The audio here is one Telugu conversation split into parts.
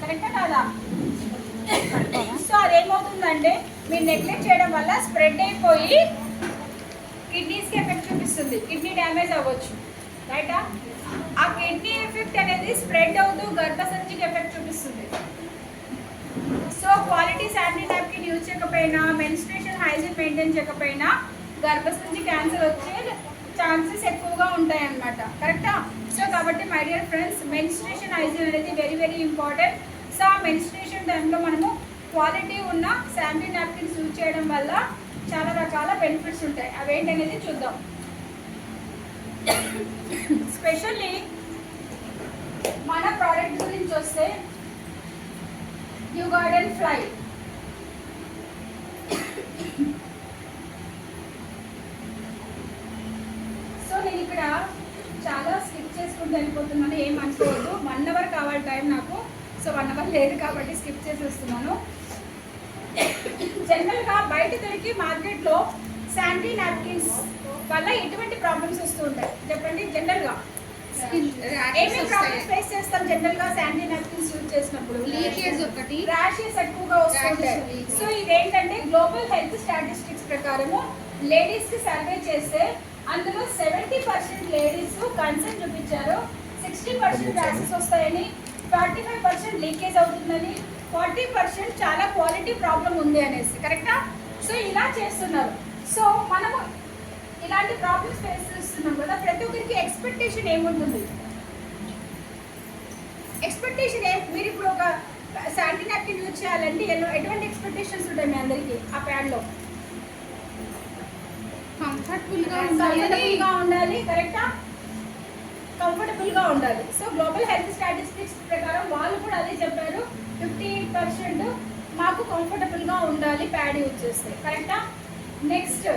కరెక్టా కాదా? సో అదేమవుతుందంటే మీరు నెగ్లెక్ట్ చేయడం వల్ల స్ప్రెడ్ అయిపోయి కిడ్నీస్కి ఎఫెక్ట్ చూపిస్తుంది. కిడ్నీ డ్యామేజ్ అవ్వచ్చు. రైటా ఆ? కిడ్నీ ఎఫెక్ట్ అనేది స్ప్రెడ్ అవుతూ గర్భసంచికి ఎఫెక్ట్ చూపిస్తుంది. So quality sanitary napkin use చేయకపోయినా మెన్స్ట్రేషన్ హైజీన్ మెయింటైన్ చేయకపోయినా గర్భసంచి క్యాన్సర్ వచ్చే ఛాన్సెస్ ఎక్కువగా ఉంటాయి అన్నమాట కరెక్టా? సో కాబట్టి my dear friends menstruation hygiene అనేది very very important so uh menstruation టైంలో మనము క్వాలిటీ ఉన్న శానిటరీ నాప్కిన్స్ యూజ్ చేయడం వల్ల చాలా రకాల బెనిఫిట్స్ ఉంటాయి. అవేంటనేది చూద్దాం. స్పెషల్లీ మన ప్రోడక్ట్ గురించి వస్తే యూ గార్డెన్ ఫ్లై సో నేను ఇక్కడ చాలా చేసుకుంటూ వెళ్ళిపోతున్నాను ఏం అనుకోవద్దు. వన్ అవర్ కావాలి టైం నాకు. సో వన్ అవర్ లేదు కాబట్టి స్కిప్ చేసేస్తున్నాను. జనరల్గా బయట దొరికి మార్కెట్లో శానిటరీ నాప్కిన్స్ వల్ల ఎటువంటి ప్రాబ్లమ్స్ వస్తూ ఉంటాయి? చెప్పండి జనరల్గా ఏమేమి ప్రాబ్లమ్స్ ఫేస్ చేస్తాం శానిటరీ నాప్కిన్స్ యూజ్ చేసినప్పుడు? లీకేజ్ ఒకటి. ర్యాషెస్ ఎక్కువగా వస్తుంటాయి. సో ఇదేంటంటే గ్లోబల్ హెల్త్ స్టాటిస్టిక్స్ ప్రకారము లేడీస్కి సర్వే చేస్తే అందులో సెవెంటీ పర్సెంట్ లేడీస్ కన్సర్న్ చూపించారు. సిక్స్టీ పర్సెంట్ ర్యాషెస్ వస్తాయని ఫార్టీ ఫైవ్ పర్సెంట్ లీకేజ్ అవుతుందని ఫార్టీ పర్సెంట్ చాలా క్వాలిటీ ప్రాబ్లం ఉంది అనేసి కరెక్టా సో ఇలా చేస్తున్నారు. సో మనము ఇలాంటి ప్రాబ్లమ్స్ ఫేస్ చేస్తున్నాం కదా ప్రతి ఒక్కరికి ఎక్స్పెక్టేషన్ ఏముంటుంది? ఎక్స్పెక్టేషన్ ఏం? మీరు ఇప్పుడు ఒక శాంటీ నాప్కిన్ యూజ్ చేయాలంటే ఎన్నో- ఎటువంటి ఎక్స్పెక్టేషన్స్ ఉంటాయి మీ అందరికి? ఆ ప్యాడ్లో కంఫర్టబుల్గా ఉండాలి. కరెక్టా కంఫర్టబుల్గా ఉండాలి. సో గ్లోబల్ హెల్త్ స్టాటిస్టిక్స్ ప్రకారం వాళ్ళు కూడా అదే చెప్పారు. ఫిఫ్టీ పర్సెంట్ మాకు కంఫర్టబుల్గా ఉండాలి ప్యాడ్ యూజ్ చేస్తే. కరెక్టా నెక్స్ట్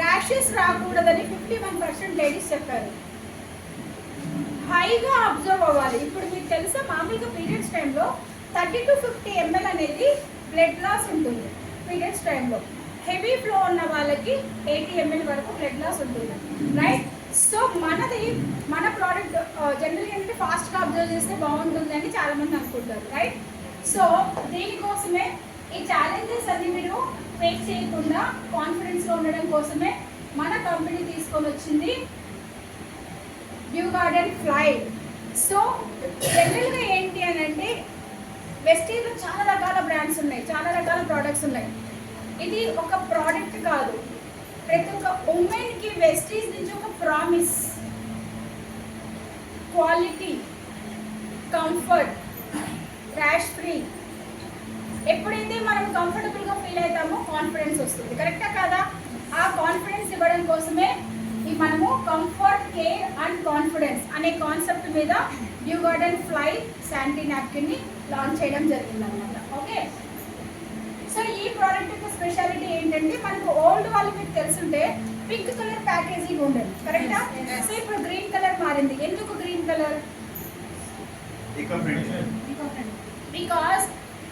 ర్యాషెస్ రాకూడదని ఫిఫ్టీ వన్ పర్సెంట్ లేడీస్ చెప్పారు. హైగా అబ్జర్వ్ అవ్వాలి. ఇప్పుడు మీకు తెలుసా మామూలుగా పీరియడ్స్ టైంలో థర్టీ టు ఫిఫ్టీ ఎంఎల్ అనేది బ్లడ్ లాస్ ఉంటుంది. పీరియడ్స్ టైంలో హెవీ ఫ్లో ఉన్న వాళ్ళకి ఎయిటీ ఎంఎల్ వరకు బ్లడ్ లాస్ ఉంటుంది. రైట్ సో మనది మన ప్రోడక్ట్ జనరల్గా uh, ఏంటంటే ఫాస్ట్గా అబ్జర్వ్ చేస్తే బాగుంటుంది అని చాలామంది అనుకుంటారు. రైట్ సో దీనికోసమే ఈ ఛాలెంజెస్ అన్ని మీరు ఫేస్ చేయకుండా కాన్ఫిడెన్స్లో ఉండడం కోసమే మన కంపెనీ తీసుకొని వచ్చింది బ్యూ గార్డెన్ ఫ్లై సో జనరల్గా ఏంటి అని అంటే వెస్టీజ్లో చాలా రకాల బ్రాండ్స్ ఉన్నాయి చాలా రకాల ప్రోడక్ట్స్ ఉన్నాయి. ఇది ఒక ప్రోడక్ట్ కాదు. ప్రతి ఒక్క ఉమెన్కి వెస్టీజ్ నుంచి ఒక promise quality comfort rash free ఎప్పుడైతే మనం కంఫర్టబుల్గా ఫీల్ అవుతామో కాన్ఫిడెన్స్ వస్తుంది. కరెక్టా కదా? ఆ కాన్ఫిడెన్స్ ఇవ్వడం కోసమే ఈ మనము కంఫర్ట్ కేర్ అండ్ కాన్ఫిడెన్స్ అనే కాన్సెప్ట్ మీద న్యూ గార్డెన్ ఫ్లై శాంటీ నాప్కిన్ని లాంచ్ చేయడం జరిగిందనమాట ఓకే సో ఈ ప్రోడక్ట్ యొక్క స్పెషాలిటీ ఏంటంటే మనకు ఓల్డ్ వాళ్ళు మీకు తెలుసుంటే పింక్ కలర్ ప్యాకేజింగ్ ఉండదు. కరెక్టా. సో ఇప్పుడు గ్రీన్ కలర్ మారింది. ఎందుకు గ్రీన్ కలర్ బికాస్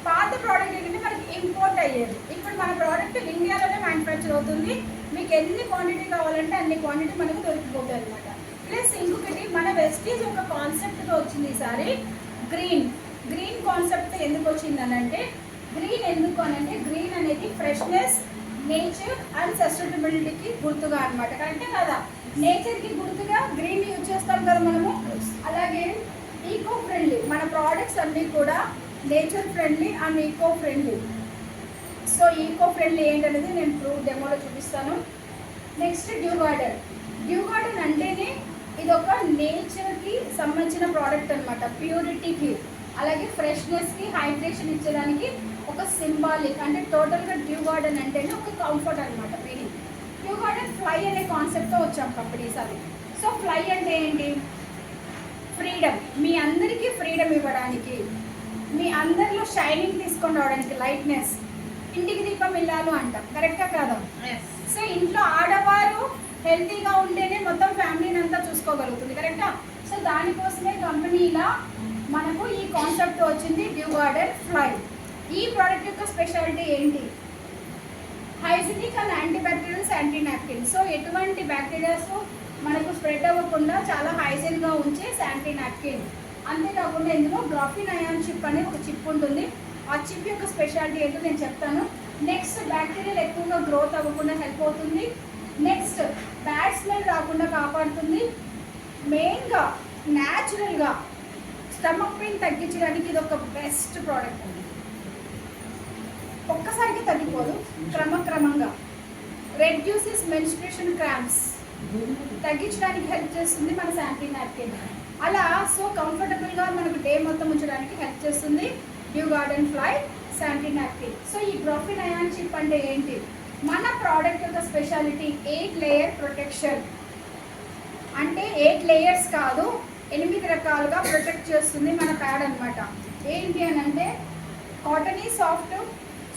పాత ప్రోడక్ట్ ఏంటంటే మనకి ఇంపోర్ట్ అయ్యేది. ఇప్పుడు మన ప్రోడక్ట్ ఇండియాలోనే మ్యానుఫ్యాక్చర్ అవుతుంది. మీకు ఎన్ని క్వాంటిటీ కావాలంటే అన్ని క్వాంటిటీ మనకు దొరికిపోతాయి అనమాట ప్లస్ ఇంకొకటి మన వెస్టీజ్ ఒక కాన్సెప్ట్తో వచ్చింది ఈసారి గ్రీన్ గ్రీన్ కాన్సెప్ట్ ఎందుకు వచ్చింది అని అంటే గ్రీన్ ఎందుకు అని అంటే గ్రీన్ అనేది ఫ్రెష్నెస్ నేచర్ అండ్ సస్టైనబిలిటీకి గుర్తుగా అనమాట కరెక్టే కదా? నేచర్కి గుర్తుగా గ్రీన్ యూజ్ చేస్తాం కదా మనము? అలాగే ఈకో ఫ్రెండ్లీ మన ప్రోడక్ట్స్ అన్నీ కూడా nature friendly and eco friendly so eco friendly ఏంటనేది నేను ప్రూ డెమోలో చూపిస్తాను. Next dew garden dew garden అంటేనే ఇది ఒక నేచర్కి సంబంధించిన ప్రోడక్ట్ అనమాట ప్యూరిటీకి అలాగే ఫ్రెష్నెస్కి హైడ్రేషన్ ఇచ్చేదానికి ఒక సింబాలిక్ అంటే టోటల్గా డ్యూ గార్డెన్ అంటేనే ఒక కంఫర్ట్ అనమాట మీనింగ్ డ్యూ గార్డెన్ ఫ్లై అనే కాన్సెప్ట్తో వచ్చాం కంపెనీస్ అవి సో ఫ్లై అంటే ఏంటి? ఫ్రీడమ్ మీ అందరికీ ఫ్రీడమ్ ఇవ్వడానికి మీ అందరిలో షైనింగ్ తీసుకొని రావడానికి లైట్నెస్ ఇంటికి దీపం ఇల్లాలు అంటాం. కరెక్టా కాదా? సో ఇంట్లో ఆడవారు హెల్తీగా ఉంటేనే మొత్తం ఫ్యామిలీని అంతా చూసుకోగలుగుతుంది. కరెక్టా సో దానికోసమే కంపెనీ ఇలా మనకు ఈ కాన్సెప్ట్ వచ్చింది డ్యూ గార్డెన్ ఫ్లై ఈ ప్రోడక్ట్ యొక్క స్పెషాలిటీ ఏంటి? Hygienic and antibacterials anti napkin so ఎటువంటి బ్యాక్టీరియాస్ మనకు స్ప్రెడ్ అవ్వకుండా చాలా హైజీన్గా ఉంచే శాంటీ నాప్కిన్ అంతేకాకుండా ఇందులో గ్రాఫిన్ అయాన్ చిప్ అనే ఒక చిప్ ఉంటుంది. ఆ చిప్ యొక్క స్పెషాలిటీ ఏంటో నేను చెప్తాను. నెక్స్ట్ బ్యాక్టీరియాలు ఎక్కువగా గ్రోత్ అవ్వకుండా హెల్ప్ అవుతుంది. నెక్స్ట్ బ్యాడ్ స్మెల్ రాకుండా కాపాడుతుంది. మెయిన్గా న్యాచురల్గా స్టమక్ పెయిన్ తగ్గించడానికి ఇది ఒక బెస్ట్ ప్రోడక్ట్ అండి ఒక్కసారికి తగ్గిపోదు. క్రమక్రమంగా రెడ్యూసెస్ మెన్స్ట్రేషన్ క్రాంప్స్ తగ్గించడానికి హెల్ప్ చేస్తుంది మన శాంపీ నాప్కిన్ అలా సో కంఫర్టబుల్గా మనకు డే మొత్తం ఉంచడానికి హెల్ప్ చేస్తుంది డ్యూ గార్డెన్ ఫ్లై శాంపీ నాప్కిన్ సో ఈ గ్రోఫిన్ అయాన్ చిప్ అంటే ఏంటి? మన ప్రోడక్ట్ యొక్క స్పెషాలిటీ ఎయిట్ లేయర్ ప్రొటెక్షన్ అంటే ఎయిట్ లేయర్స్ కాదు ఎనిమిది రకాలుగా ప్రొటెక్ట్ చేస్తుంది మన ప్యాడ్ అనమాట ఏంటి అని అంటే cottony soft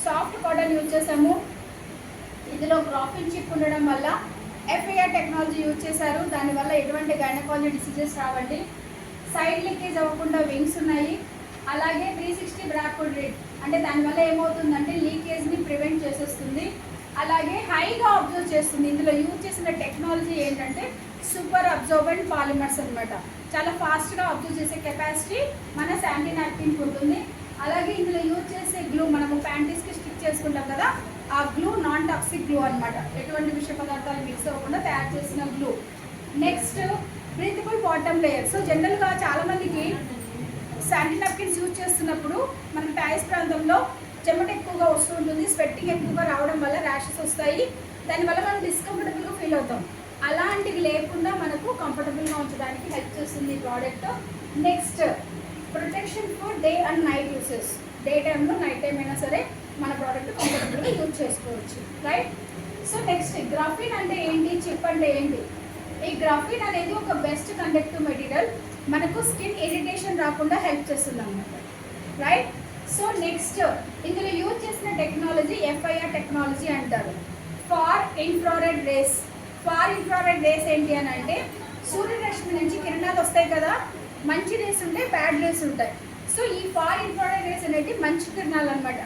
soft cotton use చేసాము ఇందులో గ్రాఫిన్ చిప్ ఉండడం వల్ల ఎఫ్ఐఆర్ టెక్నాలజీ యూజ్ చేశారు. దానివల్ల ఎటువంటి గైనకాలజీ డిసీజెస్ రావండి. సైడ్ లీకేజ్ అవ్వకుండా వింగ్స్ ఉన్నాయి. అలాగే త్రీ సిక్స్టీ బ్రాక్వుడ్ రేట్ అంటే దానివల్ల ఏమవుతుందంటే లీకేజ్ని ప్రివెంట్ చేసేస్తుంది. అలాగే హైగా అబ్జర్వ్ చేస్తుంది. ఇందులో యూజ్ చేసిన టెక్నాలజీ ఏంటంటే సూపర్ అబ్జర్వెంట్ పాలిమర్స్ అన్నమాట. చాలా ఫాస్ట్గా అబ్జర్వ్ చేసే కెపాసిటీ మన శాంటీ నాప్కిన్కి ఉంటుంది. అలాగే ఇందులో యూజ్ చేసే గ్లూ మనము ప్యాంటీస్కి స్టిక్ చేసుకుంటాం కదా ఆ గ్లూ నాన్ టాక్సిక్ గ్లూ అనమాట ఎటువంటి విష పదార్థాలు మిక్స్ అవ్వకుండా తయారు చేసిన glue next principal bottom layer so జనరల్గా చాలామందికి శాంటీ నాప్కిన్స్ యూజ్ చేస్తున్నప్పుడు మన టాయిస్ ప్రాంతంలో చెమట ఎక్కువగా వస్తూ ఉంటుంది స్వెట్టింగ్ ఎక్కువగా రావడం వల్ల ర్యాషెస్ వస్తాయి. దానివల్ల మనం డిస్కంఫర్టబుల్గా ఫీల్ అవుతాం. అలాంటివి లేకుండా మనకు కంఫర్టబుల్గా ఉంచడానికి హెల్ప్ చేస్తుంది ఈ product next protection for day and night uses day టైంలో నైట్ టైం అయినా సరే మన ప్రోడక్ట్ కంఫర్టబుల్గా యూజ్ చేసుకోవచ్చు. రైట్ సో నెక్స్ట్ గ్రాఫిన్ అంటే ఏంటి? చిప్ అంటే ఏంటి? ఈ గ్రాఫిన్ అనేది ఒక బెస్ట్ కండక్టివ్ మెటీరియల్ మనకు స్కిన్ ఇరిటేషన్ రాకుండా హెల్ప్ చేస్తుంది అన్నమాట. రైట్ సో నెక్స్ట్ ఇందులో యూజ్ చేసిన టెక్నాలజీ ఎఫ్ఐఆర్ టెక్నాలజీ అంటారు. Far infrared rays far infrared rays ఏంటి అని అంటే సూర్యరశ్మి నుంచి కిరణాలు వస్తాయి కదా మంచి రేస్ ఉంటాయి బ్యాడ్ రేస్ ఉంటాయి. సో ఈ ఫార్ ఇన్ఫ్రారెడ్ రేస్ అనేది మంచి కిరణాలు అనమాట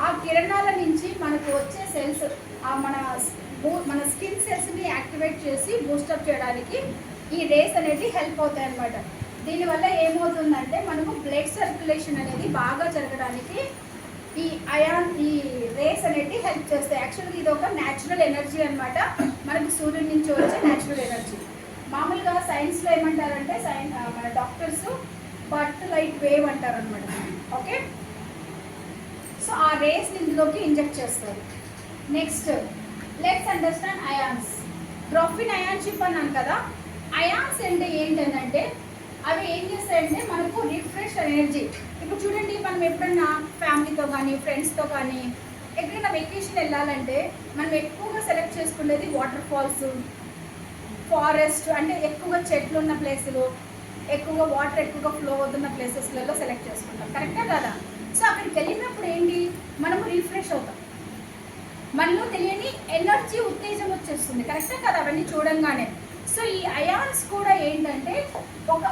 ఆ కిరణాల నుంచి మనకు వచ్చే సెల్స్ ఆ మన బూ- మన స్కిన్ సెల్స్ని యాక్టివేట్ చేసి బూస్టప్ చేయడానికి ఈ రేస్ అనేది హెల్ప్ అవుతాయి అనమాట దీనివల్ల ఏమవుతుందంటే మనకు బ్లడ్ సర్క్యులేషన్ అనేది బాగా జరగడానికి ఈ అయాన్ ఈ రేస్ అనేది హెల్ప్ చేస్తాయి. యాక్చువల్గా ఇది ఒక న్యాచురల్ ఎనర్జీ అనమాట మనకు సూర్యుడి నుంచి వచ్చే న్యాచురల్ ఎనర్జీ మామూలుగా సైన్స్లో ఏమంటారంటే సైన్ మన డాక్టర్స్ బర్త్ లైట్ వేవ్ అంటారు అనమాట ఓకే సో ఆ రేస్ ఇందులోకి ఇంజెక్ట్ చేస్తారు. Next let's understand ions graphene ion chip అన్నాను కదా అయాన్స్ అంటే ఏంటంటే అవి ఏం చేస్తాయంటే మనకు రిఫ్రెష్ ఎనర్జీ ఇప్పుడు చూడండి మనం ఎప్పుడన్నా ఫ్యామిలీతో కానీ ఫ్రెండ్స్తో కానీ ఎక్కడైనా వెకేషన్ వెళ్ళాలంటే మనం ఎక్కువగా సెలెక్ట్ చేసుకునేది వాటర్ ఫాల్స్ ఫారెస్ట్ అంటే ఎక్కువగా చెట్లు ఉన్న ప్లేసులు ఎక్కువగా వాటర్ ఎక్కువగా ఫ్లో అవుతున్న ప్లేసెస్లలో సెలెక్ట్ చేసుకుంటాం. కరెక్టా కదా? సో అక్కడికి వెళ్ళినప్పుడు ఏంటి? మనము రీఫ్రెష్ అవుతాం. మనలో తెలియని ఎనర్జీ ఉత్తేజం వచ్చేస్తుంది. కరెక్టా కదా? అవన్నీ చూడంగానే. సో ఈ అయాన్స్ కూడా ఏంటంటే ఒక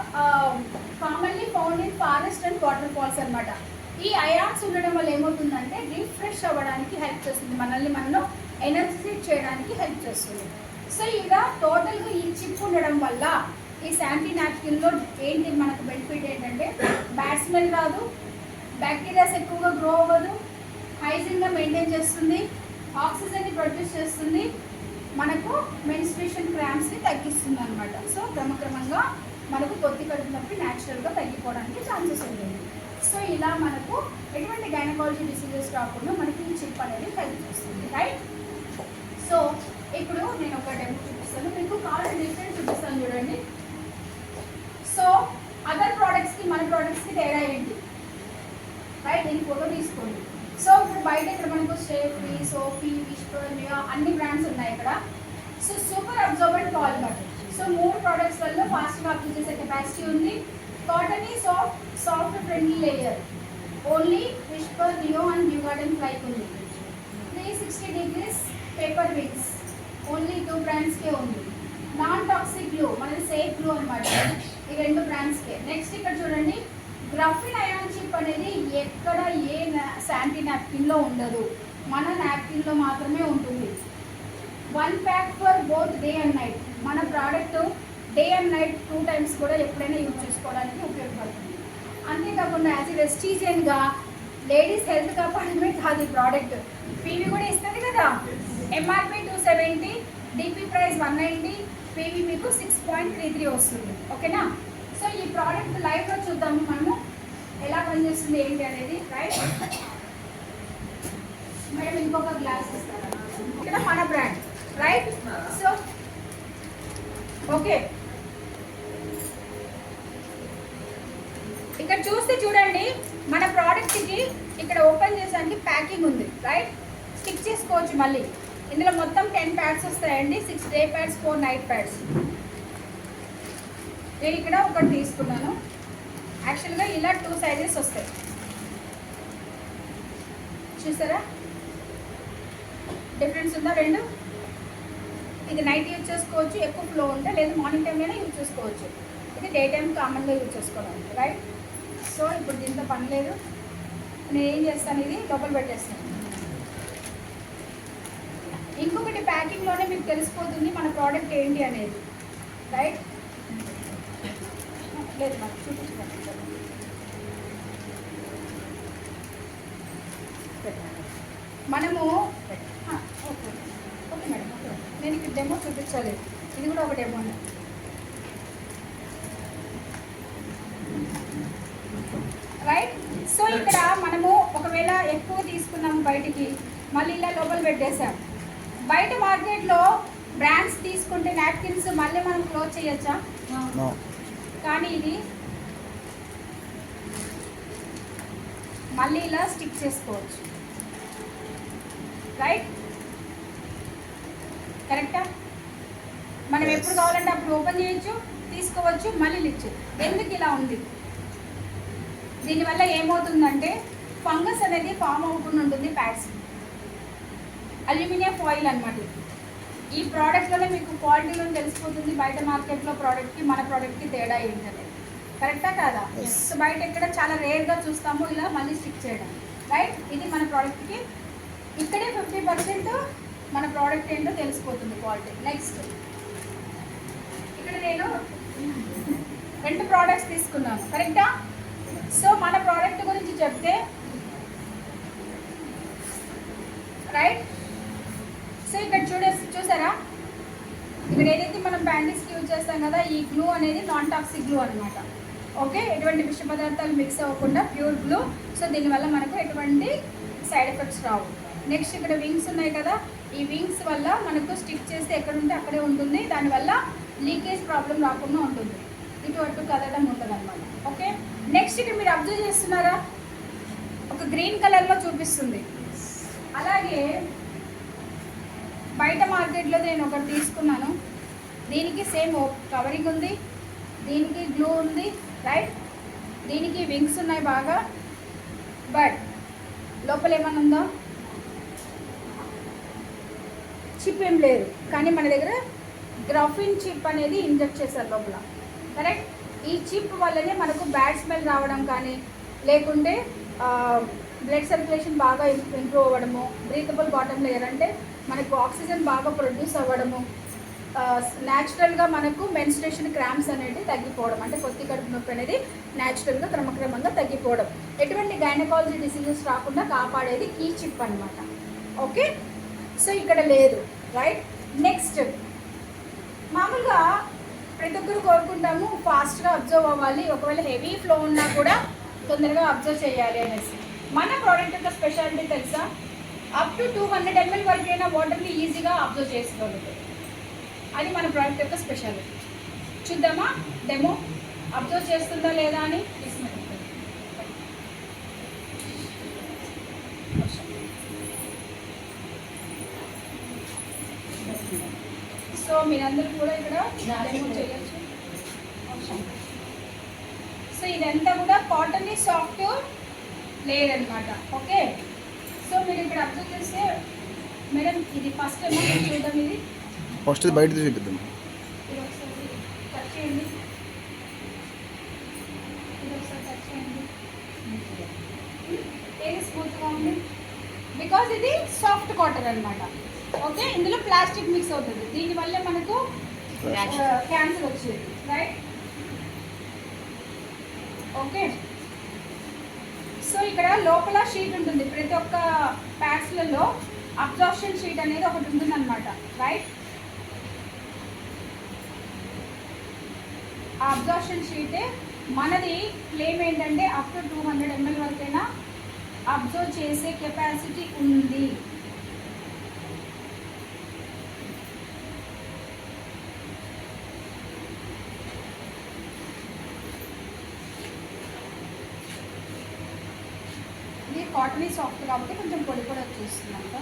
commonly found in forest and waterfalls అన్నమాట. ఈ అయాన్స్ ఉండడం వల్ల ఏమవుతుందంటే రీఫ్రెష్ అవ్వడానికి హెల్ప్ చేస్తుంది. మనల్ని మనలో ఎనర్జీ చేయడానికి హెల్ప్ చేస్తుంది. సో ఇలా టోటల్గా ఈ చిప్ ఉండడం వల్ల ఈ శాంటీ నాప్కిన్లో ఏంటి మనకు బెనిఫిట్ ఏంటంటే బ్యాడ్ స్మెల్ రాదు బ్యాక్టీరియాస్ ఎక్కువగా గ్రో అవ్వదు హైజీన్గా మెయింటైన్ చేస్తుంది ఆక్సిజన్ని ప్రొడ్యూస్ చేస్తుంది మనకు మెన్స్ట్రేషన్ క్రామ్స్ని తగ్గిస్తుంది అనమాట సో క్రమక్రమంగా మనకు కొద్ది కడుపు నొప్పి న్యాచురల్గా తగ్గిపోవడానికి ఛాన్సెస్ ఉంటుంది సో ఇలా మనకు ఎటువంటి గైనకాలజీ డిసీజెస్ రాకుండా మనకి ఈ చిప్ అనేది హెల్ప్ చేస్తుంది రైట్ సో ఇప్పుడు నేను ఒక డెమో చూపిస్తాను. మీకు కాలేజ్ డిఫరెంట్ చూపిస్తాను చూడండి. సో అదర్ ప్రోడక్ట్స్కి మన ప్రోడక్ట్స్కి తేడా ఏంటి? రైట్ దీని ఫోటో తీసుకోండి. సో ఇప్పుడు బయట ఇక్కడ మనకు స్టేఫీ సోఫీ విస్పర్ అన్ని బ్రాండ్స్ ఉన్నాయి ఇక్కడ. So super absorbent polymer so మూడు ప్రోడక్ట్స్ వల్ల ఫాస్ట్గా అబ్జర్వ్ చేసే కెపాసిటీ ఉంది. కాటన్ ఈ soft soft friendly layer only Whisper neo and new garden ఫ్లైక్ ఉంది three sixty degrees paper wings only two బ్రాండ్స్కే ఉంది. నాన్ టాక్సిక్ గ్లూ మనది సేఫ్ గ్లూ అనమాట ఈ రెండు బ్రాండ్స్కే. నెక్స్ట్ ఇక్కడ చూడండి గ్రఫిన్ అయాన్ చిప్ అనేది ఎక్కడ ఏ శాంటీ నాప్కిన్లో ఉండదు. మన నాప్కిన్లో మాత్రమే ఉంటుంది. One pack for both day and night. మన product day and night two times కూడా ఎప్పుడైనా యూజ్ చేసుకోవడానికి ఉపయోగపడుతుంది. అంతేకాకుండా యాజ్ వెస్టీజియన్గా లేడీస్ హెల్త్ కాపాడమే కాదు ఈ ప్రోడక్ట్. పీవీ కూడా ఇస్తుంది కదా. MRP two seventy DP price one ninety PV మీకు సిక్స్ పాయింట్ త్రీ త్రీ వస్తుంది. ఓకేనా సో ఈ ప్రోడక్ట్ లైవ్లో చూద్దాము మనము. ఎలా పనిచేస్తుంది ఏంటి అనేది రైట్ మేడం ఇంకొక గ్లాస్ ఇస్తారా? ఇక్కడ మన బ్రాండ్ రైట్ సో ఓకే ఇక్కడ చూస్తే చూడండి మన ప్రోడక్ట్కి ఇక్కడ ఓపెన్ చేసానికి ప్యాకింగ్ ఉంది రైట్ స్టిక్ చేసుకోవచ్చు మళ్ళీ. ఇందులో మొత్తం టెన్ ప్యాడ్స్ వస్తాయండి. Six day pads four night pads నేను ఇక్కడ ఒకటి తీసుకున్నాను. యాక్చువల్గా ఇలా టూ సైజెస్ వస్తాయి. చూసారా? డిఫరెన్స్ ఉందా రెండు? ఇది నైట్ యూజ్ చేసుకోవచ్చు ఎక్కువ ఫ్లో ఉంటే లేదా మార్నింగ్ టైంలోనే యూజ్ చేసుకోవచ్చు. ఇది డే టైం కామన్గా యూజ్ చేసుకోవడం రైట్ సో ఇప్పుడు దీంతో పని లేదు. నేను ఏం చేస్తాను ఇది లోపల పెట్టేస్తాను. ఇంకొకటి ప్యాకింగ్లోనే మీకు తెలిసిపోతుంది మన ప్రోడక్ట్ ఏంటి అనేది. రైట్ లేదు నాకు చూపించండి మనము ఓకే. Okay madam okay. నేను ఇక్కడ డెమో చూపించాలి ఇది కూడా ఒక డెమో రైట్ సో ఇక్కడ మనము ఒకవేళ ఎక్కువ తీసుకున్నాము బయటికి మళ్ళీ ఇలా లోపల పెట్టేసాం బయట మార్కెట్లో బ్రాండ్స్ తీసుకుంటే నాప్కిన్స్ మళ్ళీ మనం క్లోజ్ చేయొచ్చా? కానీ ఇది మళ్ళీ ఇలా స్టిక్ చేసుకోవచ్చు. రైట్ కరెక్టా మనం. ఎప్పుడు కావాలంటే అప్పుడు ఓపెన్ చేయొచ్చు తీసుకోవచ్చు మళ్ళీ లిచ్చు ఎందుకు ఇలా ఉంది? దీనివల్ల ఏమవుతుందంటే ఫంగస్ అనేది ఫామ్ అవ్వకుండా ఉంటుంది ప్యాడ్స్. అల్యూమినియం ఫాయిల్ అనమాట. ఈ ప్రోడక్ట్లోనే మీకు క్వాలిటీలో తెలిసిపోతుంది బయట మార్కెట్లో ప్రోడక్ట్కి మన ప్రోడక్ట్కి తేడా ఏంటనేది. కరెక్టా కాదా. సో బయట ఎక్కడ చాలా రేర్గా చూస్తాము ఇలా మళ్ళీ స్టిక్ చేయడం. రైట్ ఇది మన ప్రోడక్ట్కి ఇక్కడే ఫిఫ్టీ పర్సెంట్ మన ప్రోడక్ట్ ఏంటో తెలిసిపోతుంది క్వాలిటీ నెక్స్ట్ ఇక్కడ నేను రెండు ప్రోడక్ట్స్ తీసుకున్నాను. కరెక్టా సో మన ప్రోడక్ట్ గురించి చెప్తే రైట్ సో ఇక్కడ చూడే చూసారా? ఇక్కడ ఏదైతే మనం బ్యాండేజ్కి యూజ్ చేస్తాం కదా ఈ గ్లూ అనేది నాన్ టాక్సిక్ గ్లూ అనమాట ఓకే? ఎటువంటి విష పదార్థాలు మిక్స్ అవ్వకుండా ప్యూర్ గ్లూ. సో దీనివల్ల మనకు ఎటువంటి సైడ్ ఎఫెక్ట్స్ రావు. నెక్స్ట్ ఇక్కడ వింగ్స్ ఉన్నాయి కదా. ఈ వింగ్స్ వల్ల మనకు స్టిక్ చేస్తే ఎక్కడ ఉంటే అక్కడే ఉంటుంది. దానివల్ల లీకేజ్ ప్రాబ్లం రాకుండా ఉంటుంది. ఇటు అటు కదడం ఉంటుంది అనమాట ఓకే? నెక్స్ట్ ఇక్కడ మీరు అబ్జర్వ్ చేస్తున్నారా? ఒక గ్రీన్ కలర్లో చూపిస్తుంది. అలాగే బయట మార్కెట్లో నేను ఒకటి తీసుకున్నాను. దీనికి సేమ్ కవరింగ్ ఉంది. దీనికి గ్లూ ఉంది రైట్ దీనికి వింగ్స్ ఉన్నాయి బాగా. బట్ లోపల ఏమన్నా ఉందా? చిప్ ఏం లేదు. కానీ మన దగ్గర గ్రఫిన్ చిప్ అనేది ఇంజెక్ట్ చేశారు లోపల. కరెక్ట్ ఈ చిప్ వల్లనే మనకు బ్యాడ్ స్మెల్ రావడం కానీ లేకుంటే బ్లడ్ సర్క్యులేషన్ బాగా ఇంప్రూవ్ అవ్వడము బ్రీతబుల్ బాటమ్ లేయర్ అంటే మనకు ఆక్సిజన్ బాగా ప్రొడ్యూస్ అవ్వడము న్యాచురల్గా మనకు మెన్స్ట్రేషన్ క్రామ్స్ అనేది తగ్గిపోవడం అంటే కొద్ది కడుపు నొప్పి అనేది న్యాచురల్గా క్రమక్రమంగా తగ్గిపోవడం. ఎటువంటి గైనకాలజీ డిసీజెస్ రాకుండా కాపాడేది ఈ చిప్ అన్నమాట. ఓకే? సో ఇక్కడ లేదు. రైట్? నెక్స్ట్. మామూలుగా ప్రతి ఒక్కరు కోరుకుంటాము ఫాస్ట్గా అబ్జర్వ్ అవ్వాలి. ఒకవేళ హెవీ ఫ్లో ఉన్నా కూడా తొందరగా అబ్జర్వ్ చేయాలి అనేసి. మన ప్రోడక్ట్ యొక్క స్పెషాలిటీ తెలుసా? Up to two hundred ML వరకైనా వాటర్ని ఈజీగా అబ్జర్వ్ చేసుకోగలుగుతాయి అది మన ప్రోడక్ట్ యొక్క స్పెషాలిటీ చూద్దామా? డెమో అబ్జర్వ్ చేస్తుందా లేదా అని? సో మీరందరూ కూడా ఇక్కడ డెమో చేయొచ్చు. సో ఇదంతా కూడా కాటన్ సాఫ్ట్ లేయర్ అనమాట ఓకే? సో మీరు ఇక్కడ అబ్జర్వ్ చేస్తే మేడం ఇది ఫస్ట్ ఏమో మీరు చూద్దాం ఇది. ఫస్ట్ బయట చూపిద్దాం. చేయండి. ఇది బికాజ్ సాఫ్ట్ కాటన్ అన్నమాట. ఓకే? ఇందులో ప్లాస్టిక్ మిక్స్ అవుతుంది. దీనివల్ల మనకు క్యాన్సర్ వచ్చేది. Right okay? సో ఇక్కడ లోపల షీట్ ఉంటుంది. ప్రతి ఒక్క ప్యాక్స్లలో అబ్జార్ప్షన్ షీట్ అనేది ఒకటి ఉంటుంది అనమాట రైట్ ఆ అబ్జార్ప్షన్ షీట్ మనది క్లెయిమ్ ఏంటంటే up to two hundred ml వరకైనా అబ్జర్వ్ చేసే కెపాసిటీ ఉంది. అన్నీ సాఫ్ట్ కాబట్టి కొంచెం పొడి పొడి వచ్చేస్తుంది అంట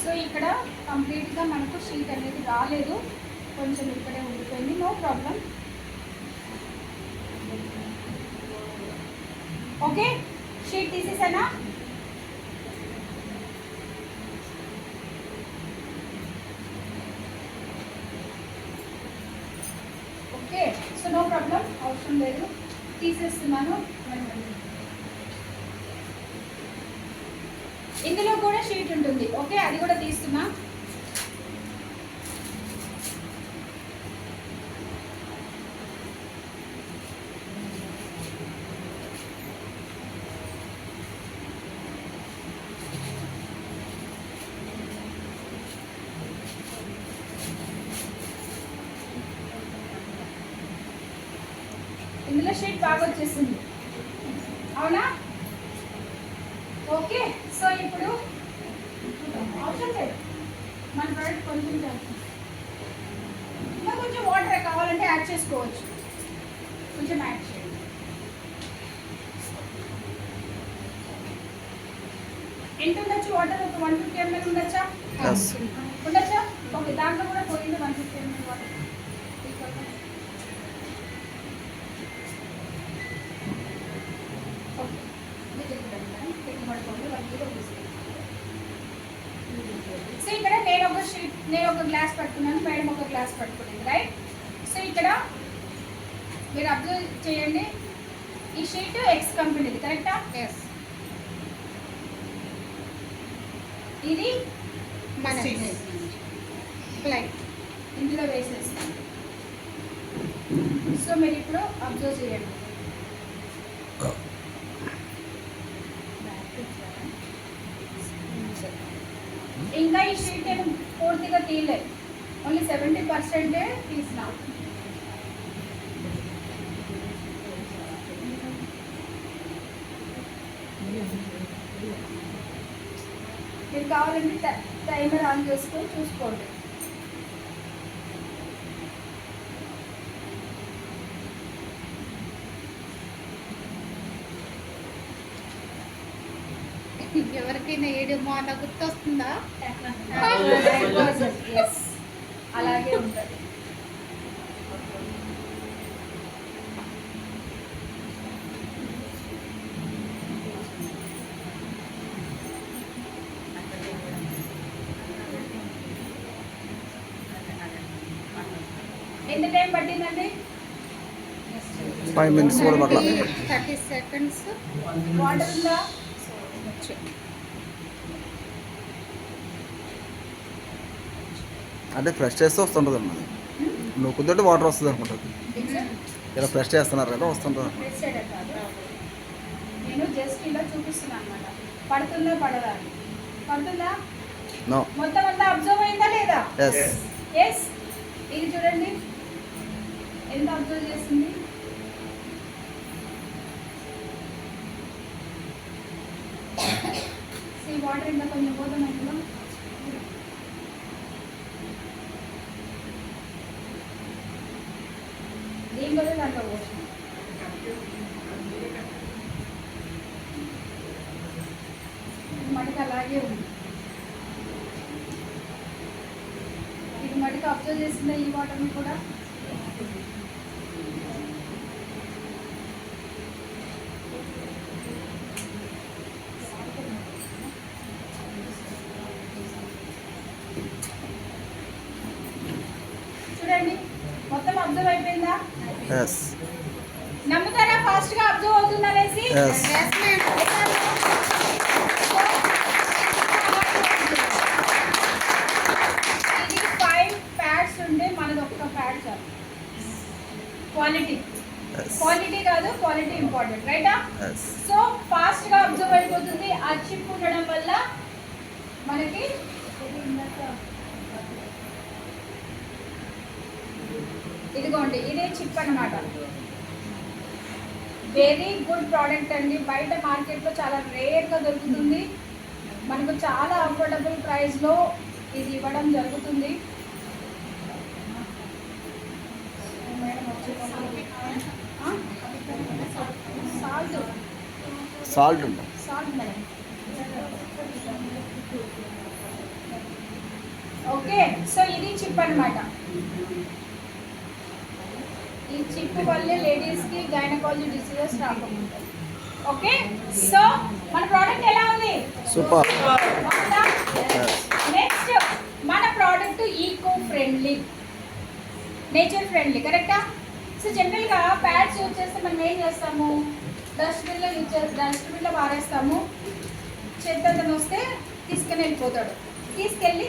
సో ఇక్కడ కంప్లీట్గా మనకు షీట్ అనేది రాలేదు. కొంచెం ఇక్కడే ఉండిపోయింది. No problem. ఓకే షీట్ తీసేసానా ఓకే సో నో ప్రాబ్లం అవసరం లేదు తీసేస్తున్నాను ఇందులో కూడా షీట్ ఉంటుంది ఓకే అది కూడా తీస్తున్నా ఇందులో షీట్ బాగా వచ్చేసింది. అవునా? ఓకే సో ఇప్పుడు అవసరం లేదు మన ప్రోడక్ట్ కొంచెం ఇంకా కొంచెం వాటర్ కావాలంటే యాడ్ చేసుకోవచ్చు. కొంచెం యాడ్ చేయండి. ఎంత ఉండొచ్చు? వాటర్ ఒక వన్ ఫిఫ్టీ ఎంఎల్ ఉండొచ్చా ఓకే దాంట్లో కూడా పోయింది one fifty ml water so ఇక్కడ నేను ఒక షీట్ నేను ఒక గ్లాస్ పట్టుకున్నాను మేడం ఒక గ్లాస్ పట్టుకునేది రైట్ సో ఇక్కడ మీరు అబ్జర్వ్ చేయండి. ఈ షీట్ ఎక్స్ కంపెనీది కరెక్టా ఎస్ ఇది మన ఫ్లైట్ ఇందులో వేసేస్తాను సో మీరు ఇప్పుడు అబ్జర్వ్ చేయండి ఇంకా ఈ షీట్ నేను పూర్తిగా తీయలేదు ఓన్లీ సెవెంటీ పర్సెంటే తీసిన మీరు కావాలంటే టైమర్ ఆన్ చేసుకొని చూసుకోండి. ఎవరికైనా ఏడు మొన్న గుర్తొస్తుందా. అలాగే ఉంటుంది ఎంత టైం పట్టిందండి ఫైవ్ మినిట్స్ కూడా పట్ల. థర్టీ సెకండ్స్ అంటే ఫ్రెష్ చేస్తే వస్తుంటుంది అన్నది నువ్వు కుదిరితే వాటర్ వస్తుంది అనుకుంటుంది ఇలా ఫ్రెష్ చేస్తున్నారు కదా వస్తుంటుంది నేను జస్ట్ ఇలా చూపిస్తున్నాను అనమాట పడుతుందా పడదా. పడుతుందా? నో మొత్తం అంతా అబ్జర్వ్ అయిందా లేదా? ఎస్ ఎస్ ఇది చూడండి. ఎంత అబ్జర్వ్ చేస్తుంది? ఈ వాటర్ ఇంకా కొంచెం పోతాం ఇందులో దీని కూడా దాంట్లో పోసిన మటుకు అలాగే ఉంది. ఇది మటుకు అబ్జర్వ్ చేసిందా ఈ వాటర్ని కూడా చూడండి మొత్తం అబ్జర్వ్ అయిపోయిందా ఎస్ నా ఫాస్ట్గా అబ్జర్వ్ అవుతుంది అనేసి Yes. Yes, ma'am. ఇది ఫైవ్ ప్యాడ్స్ ఉంటే మనది ఒక్క ప్యాడ్ చాలు క్వాలిటీ క్వాలిటీ కాదు క్వాలిటీ ఇంపార్టెంట్ రైటా సో ఫాస్ట్గా అబ్జర్వ్ అయిపోతుంది. ఆ చిప్ ఉండడం వల్ల మనకి ఇదిగోండి ఇదే చిప్ అన్నమాట. వెరీ గుడ్ ప్రోడక్ట్ అండి. బయట మార్కెట్లో చాలా రేర్గా దొరుకుతుంది. మనకు చాలా అఫోర్డబుల్ ప్రైస్లో ఇది ఇవ్వడం జరుగుతుంది salt salt madam. Okay so ఇది చిప్ అన్నమాట. ఈ చిప్ వల్లే లేడీస్కి గైనకాలజీ డిసీజెస్ రాకుండా ఓకే సో మన ప్రోడక్ట్ ఎలా ఉంది? సూపర్. నెక్స్ట్ మన product eco friendly. Nature friendly కరెక్టా? సో జనరల్గా ప్యాడ్స్ యూజ్ చేస్తే మనం ఏం చేస్తాము? డస్ట్బిన్లో యూజ్ చేస్తాం డస్ట్బిన్లో పారేస్తాము. చెత్త అతను వస్తే తీసుకుని వెళ్ళిపోతాడు తీసుకెళ్ళి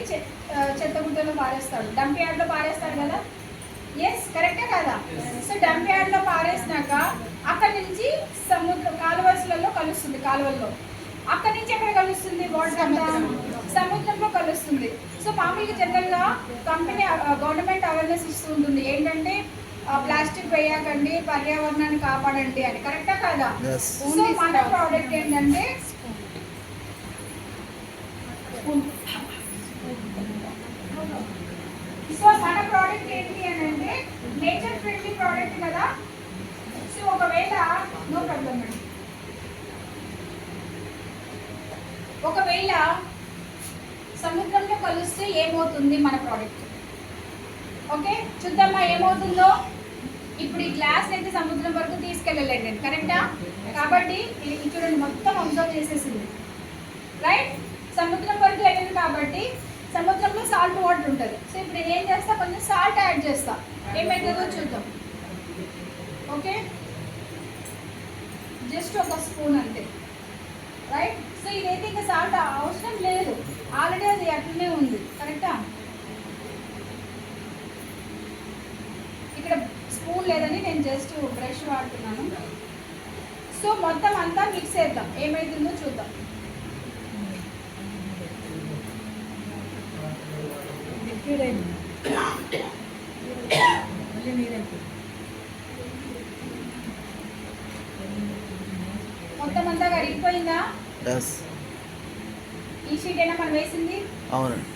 చెత్త గుట్టలో పారేస్తాడు. డంప్ యార్డ్లో పారేస్తాడు కదా? ఎస్ కరెక్టే కదా? సో డంప్ యార్డ్లో పారేసినాక అక్కడి నుంచి సముద్ర కాలువలలో కలుస్తుంది కాలువల్లో. అక్కడి నుంచి ఎక్కడ కలుస్తుంది? వాటర్ అంతా సముద్రంలో కలుస్తుంది. సో మామూలుగా జనరల్గా కంపెనీ గవర్నమెంట్ అవేర్నెస్ ఇస్తూ ఉంటుంది. ఏంటంటే వేయకండి పర్యావరణాన్ని కాపాడండి అని. కరెక్టా కాదా? సో మన ప్రోడక్ట్ ఏంటంటే సో మన ప్రోడక్ట్ ఏంటి అని అంటే నేచర్ ఫ్రెండ్లీ ప్రోడక్ట్ కదా? సో ఒకవేళ నో ప్రాబ్లం మేడం ఒకవేళ సముద్రంలో కలిస్తే ఏమవుతుంది మన ప్రోడక్ట్ ఓకే చూద్దామా ఏమవుతుందో? గ్లాస్ అయితే సముద్రం వరకు తీసుకెళ్ళలేదు నేను కరెక్టా కాబట్టి ఇది చూడండి మొత్తం అబ్జర్వ్ చేసేసింది. రైట్ సముద్రం వరకు వెళ్ళింది కాబట్టి సముద్రంలో సాల్ట్ వాటర్ ఉంటుంది. సో ఇప్పుడు ఏం చేస్తా? కొంచెం సాల్ట్ యాడ్ చేస్తా. ఏమైతుందో చూద్దాం. ఓకే జస్ట్ ఒక స్పూన్ అంతే. రైట్ సో ఇదైతే ఇంకా సాల్ట్ అవసరం లేదు. ఆల్రెడీ అది అట్లనే ఉంది. కరెక్టా ఇక్కడ స్పూన్ లేదని నేను జస్ట్ బ్రష్ వాడుతున్నాను. సో మొత్తం అంతా మిక్స్ చేద్దాం. ఏమైతుందో చూద్దాం. మొత్తం అంతా కరిగిపోయిందా? ఈ షీట్ అయినా మనం వేసింది? అవునండి.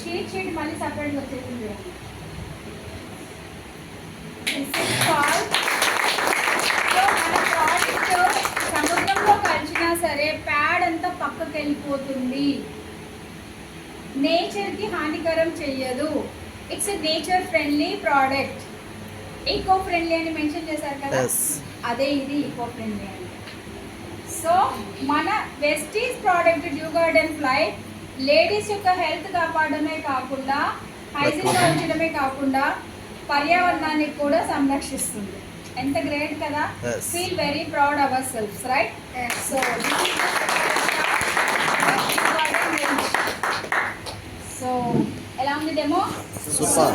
షీట్ షీట్ మళ్ళీ సపరేట్గా వచ్చేసింది. మన సముద్రంలో కలిసినా సరే ప్యాడ్ అంతా పక్కకి వెళ్ళిపోతుంది నేచర్కి హానికరం చెయ్యదు it's nature friendly product eco friendly అని మెన్షన్ చేశారు కదా అదే ఇది ఈకో ఫ్రెండ్లీ అంటే సో మన వెస్టీస్ ప్రోడక్ట్ డ్యూ గార్డెన్ ఫ్లై లేడీస్ యొక్క హెల్త్ కాపాడమే కాకుండా హైజీన్గా ఉంచడమే కాకుండా పర్యావరణానికి కూడా సంరక్షిస్తుంది. ఎంత గ్రేట్ కదా. Feel very proud our selves right so so ఎలా ఉంది డెమో సూపర్